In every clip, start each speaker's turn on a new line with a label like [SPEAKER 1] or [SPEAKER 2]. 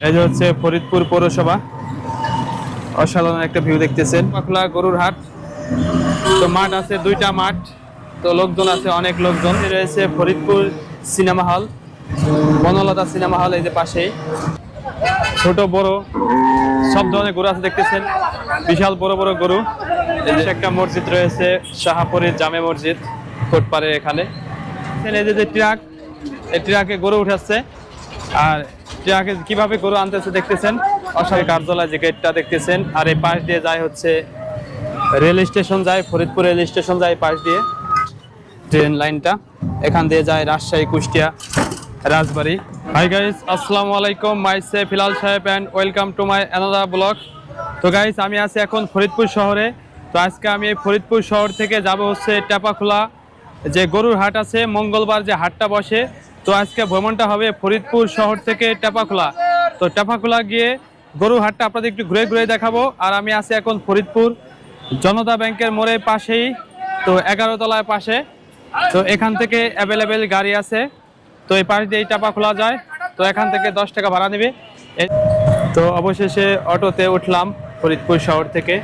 [SPEAKER 1] এই যে হচ্ছে ফরিদপুর পৌরসভা। অসাধারণ একটা ভিউ দেখতেছেন। পাখলা গরুর হাট। তো মাঠ আছে দুইটা মাঠ। তো লোকজন আছে, অনেক লোকজন। রয়েছে Faridpur cinema hall. Banalata cinema hall এই যে পাশেই। ছোট, বড়, সব ধরনের গরু আছে দেখতেছেন। বিশাল, বড় বড় গরু। একটা মসজিদ রয়েছে, শাহাপুরের জামে মসজিদ, কোটপাড়ে এখানে। এই যে ট্রাক, এই ট্রাকে গরু উঠাচ্ছে। আর ট্রাকে কীভাবে গরু আনতেছে দেখতেছেন? অসহায় কার্যালয় যে গেটটা দেখতেছেন, আর এই পাশ দিয়ে যায় হচ্ছে রেল স্টেশন যায়, ফরিদপুর রেল স্টেশন যায় পাশ দিয়ে, ট্রেন লাইনটা। এখান দিয়ে যায় রাজশাহী, কুষ্টিয়া, রাজবাড়ি। হাই গাইস আসসালামু আলাইকুম myself Filal Saheb and welcome to my another blog তো গাইস আমি আছি এখন ফরিদপুর শহরে। তো আজকে আমি এই ফরিদপুর শহর থেকে যাব হচ্ছে টেপাখোলা। যে গরুর হাট আছে, মঙ্গলবার যে হাটটা বসে তো আজকে ভ্রমণটা হবে ফরিদপুর শহর থেকে টেপাখোলা তো টেপাখোলা গিয়ে গরুর হাটটা আপনাদের একটু ঘুরে ঘুরে দেখাবো। আর আমি আছি এখন ফরিদপুর জনতা ব্যাংকের মোড়ে পাশেই, তো এগারো তলায় পাশে। তো এখান থেকে অ্যাভেলেবেল গাড়ি আছে। তো এই পাশ দিয়ে টাপা খোলা যায়। তো এখান থেকে দশ টাকা ভাড়া নেবে। তো অবশেষে অটোতে উঠলাম ফরিদপুর শহর থেকে।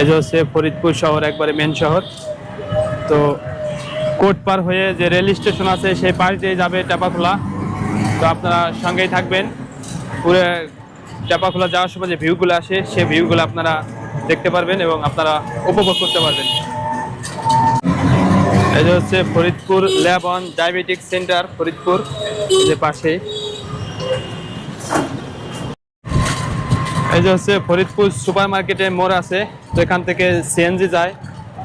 [SPEAKER 1] এই হচ্ছে ফরিদপুর শহর, একবারে মেন শহর। তো কোট পার হয়ে যে রেল স্টেশন আছে, সেই পাশ দিয়ে যাবে টাপাখোলা। তো আপনারা সঙ্গেই থাকবেন। পুরো টাপাখোলা যাওয়ার সময় যে ভিউগুলো আসে, সেই ভিউগুলো আপনারা দেখতে পারবেন এবং আপনারা উপভোগ করতে পারবেন। এই যে হচ্ছে Faridpur lab on diabetic centre, Faridpur যে পাশে এই যে হচ্ছে ফরিদপুর সুপার মার্কেটে মোড় আছে তো এখান থেকে সিএনজি যায়।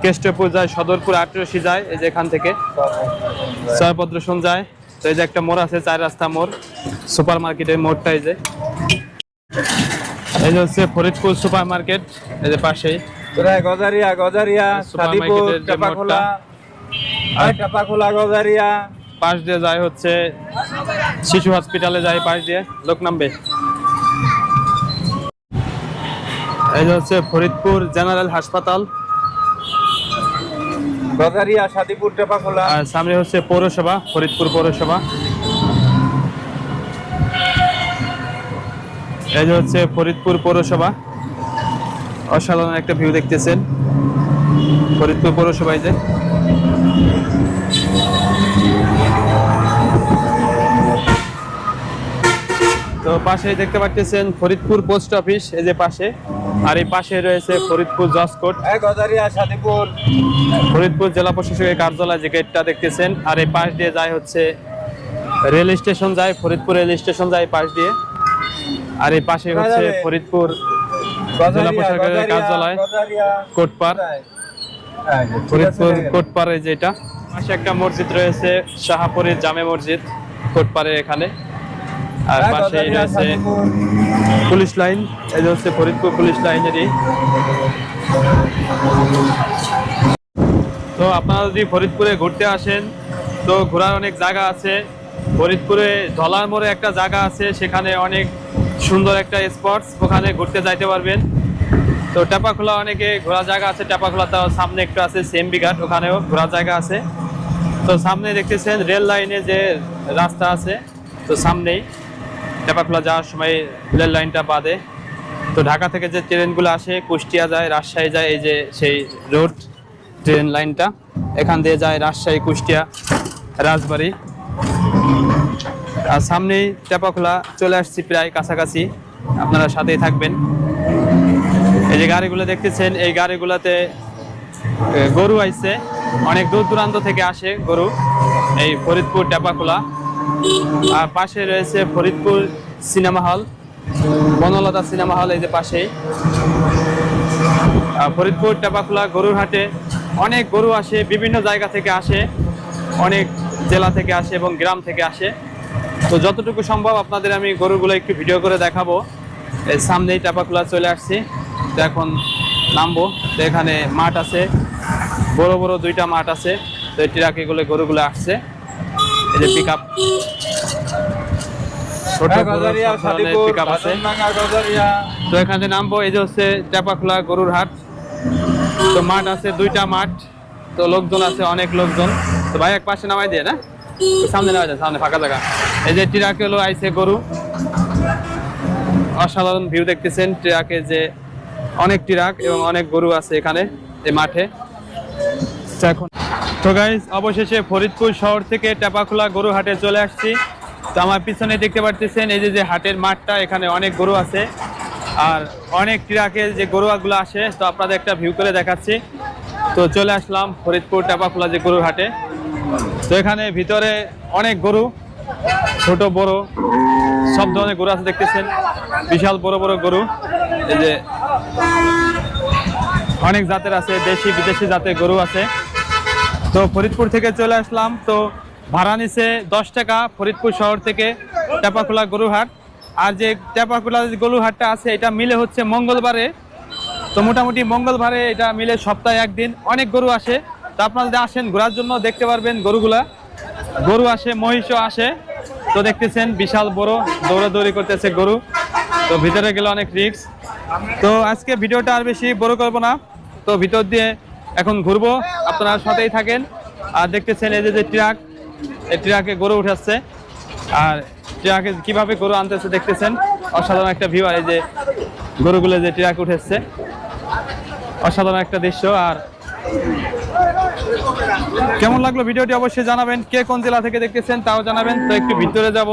[SPEAKER 1] কেষ্টপুর যায় সদরপুর আটরশি যায় এই যে এখান থেকে। সরপদ্রসন যায়। তো এই যে একটা মোড় আছে চার রাস্তা মোড়। সুপার মার্কেটের মোড়টা এই যে। এই যে হচ্ছে ফরিদপুর সুপার মার্কেট এই যে পাশেই।
[SPEAKER 2] গজারিয়া গজারিয়া সাদিপুর। আর গজারিয়া।
[SPEAKER 1] পাশ দিয়ে যায় হচ্ছে শিশু হসপিটালে যায় পাশ দিয়ে। লোক নামবে এই যে হচ্ছে ফরিদপুর জেনারেল হাসপাতাল।
[SPEAKER 2] গজারিয়া সাদিপুর, টাপাখোলা।
[SPEAKER 1] আর সামনে হচ্ছে পৌরসভা, ফরিদপুর পৌরসভা। এই হচ্ছে ফরিদপুর পৌরসভা। অসাধারণ একটা ভিউ দেখতেছেন। ফরিদপুর পৌরসভায় যে। তো পাশেই দেখতে পাচ্ছেন ফরিদপুর পোস্ট অফিস এই যে পাশে। আর এই পাশে রয়েছে ফরিদপুর জজ কোর্ট।
[SPEAKER 2] এই গজারিয়া সাদিপুর
[SPEAKER 1] ফরিদপুর জেলা প্রশাসকের কার্যালয় যে গেটটা দেখতেছেন আর এই পাশ দিয়ে যায় হচ্ছে রেল স্টেশন যায় ফরিদপুর রেল স্টেশন যায় পাশ দিয়ে। আর এই পাশে হচ্ছে ফরিদপুর
[SPEAKER 2] গজারিয়া
[SPEAKER 1] প্রশাসকের কার্যালয়, কোটপাড়
[SPEAKER 2] কোথায়? এই
[SPEAKER 1] ফরিদপুর। কোটপাড়ে যেটা। পাশে একটা মসজিদ রয়েছে শাহাপুরের জামে মসজিদ কোটপাড়ে এখানে। আর
[SPEAKER 2] এই
[SPEAKER 1] পাশে রয়েছে পুলিশ লাইন এই যে হচ্ছে ফরিদপুর পুলিশ লাইনেরই। তো আপনারা যদি ফরিদপুরে ঘুরতে আসেন তো ঘোরার অনেক জায়গা আছে। ফরিদপুরে ধলার মোড়ে একটা জায়গা আছে সেখানে অনেক সুন্দর একটা স্পটস ওখানে ঘুরতে যাইতে পারবেন। তো টেপাখোলা অনেকে ঘোরার জায়গা আছে টেপাখোলা তার সামনে একটু আছে সেমবি ঘাট ওখানেও ঘোরার জায়গা আছে। তো সামনে দেখতেছেন রেল লাইনে যে রাস্তা আছে তো সামনেই। টেপাখোলা যাওয়ার সময় রেল লাইনটা বাদে। তো ঢাকা থেকে যে ট্রেনগুলো আসে, কুষ্টিয়া যায়, রাজশাহী যায়, এই যে সেই রোড ট্রেন লাইনটা, এখান দিয়ে যায় রাজশাহী, কুষ্টিয়া, রাজবাড়ি। আর সামনেই টেপাখোলা চলে আসছি প্রায় কাছাকাছি। আপনারা সাথেই থাকবেন। এই যে গাড়িগুলো দেখতেছেন, এই গাড়িগুলোতে গরু আইছে। অনেক দূর দূরান্ত থেকে আসে গরু। এই ফরিদপুর টেপাখোলা। আর পাশে রয়েছে Faridpur cinema hall, Banalata cinema hall এই যে আর ফরিদপুর, টেপাখোলা গরুর হাটে অনেক গরু আসে, বিভিন্ন জায়গা থেকে আসে, অনেক জেলা থেকে আসে এবং গ্রাম থেকে আসে। তো যতটুকু সম্ভব আপনাদের আমি গরুগুলো একটু ভিডিও করে দেখাবো। এই সামনেই টেপাখোলা চলে আসছি, তো এখন নামবো। তো এখানে মাঠ আছে, বড় বড় দুইটা মাঠ আছে, তো ট্রাক এগুলো গরুগুলো আসছে। এই যে পিক আপ তো এখানে নামবো এই যে হচ্ছে টেপাখোলা গরুর হাট। তো মাঠ আছে দুইটা মাঠ। তো লোকজন আছে অনেক লোকজন। তো ভাই এক পাশে নামাই দিয়ে না? সামনে নামাই দেন সামনে ফাঁকা জায়গা। এই যে টিরাকে হলো আইছে গরু। অসাধারণ ভিউ দেখতেছেন ট্রাকে যে অনেক ট্রাক এবং অনেক গরু আছে এখানে এই মাঠে। তো এখন তো গাইজ অবশেষে ফরিদপুর শহর থেকে টেপাখোলা গরু হাটে চলে আসছি। তো আমার পিছনে দেখতে পারতেছেন, এই যে যে হাটের মাঠটা, এখানে অনেক গরু আছে। আর অনেক ট্রাকের যে গরুগুলো আসে, তো আপনাদের একটা ভিউ করে দেখাচ্ছি। তো চলে আসলাম ফরিদপুর টেপাখোলা যে গরুর হাটে তো এখানে ভিতরে অনেক গরু, ছোট, বড়, সব ধরনের গরু আছে দেখতেছেন। বিশাল, বড় বড় গরু। এই যে অনেক জাতের আছে, দেশি, বিদেশি জাতের গরু আছে। তো ফরিদপুর থেকে চলে আসলাম। তো ভাড়া নিছে দশ টাকা ফরিদপুর শহর থেকে টেপাখোলা গরুহাট। আর যে টেপাখোলা যে গরুহাটটা আছে, এটা মিলে হচ্ছে মঙ্গলবারে। তো মোটামুটি মঙ্গলবারে এটা মিলে সপ্তাহে একদিন অনেক গরু আসে। তো আপনারা যদি আসেন, ঘোরার জন্য দেখতে পারবেন গরুগুলা। গরু আসে, মহিষও আসে। তো দেখতেছেন বিশাল বড় দৌড়াদৌড়ি করতেছে গরু। তো ভিতরে গেলে অনেক রিস্ক তো আজকে ভিডিওটা আর বেশি বড় করব না। তো ভিতর দিয়ে এখন ঘুরবো, আপনারা সাথেই থাকেন। আর দেখতেছেন এই যে ট্রাক, এই ট্রাকে গরু উঠাচ্ছে। আর ট্রাকে কীভাবে গরু আনতেছে দেখতেছেন। অসাধারণ একটা ভিউ আর এই যে গরুগুলো যে ট্রাক উঠেছে। অসাধারণ একটা দৃশ্য, আর কেমন লাগল ভিডিওটি অবশ্যই জানাবেন। কে কোন জেলা থেকে দেখতেছেন তাও জানাবেন। তো একটু ভিতরে যাব।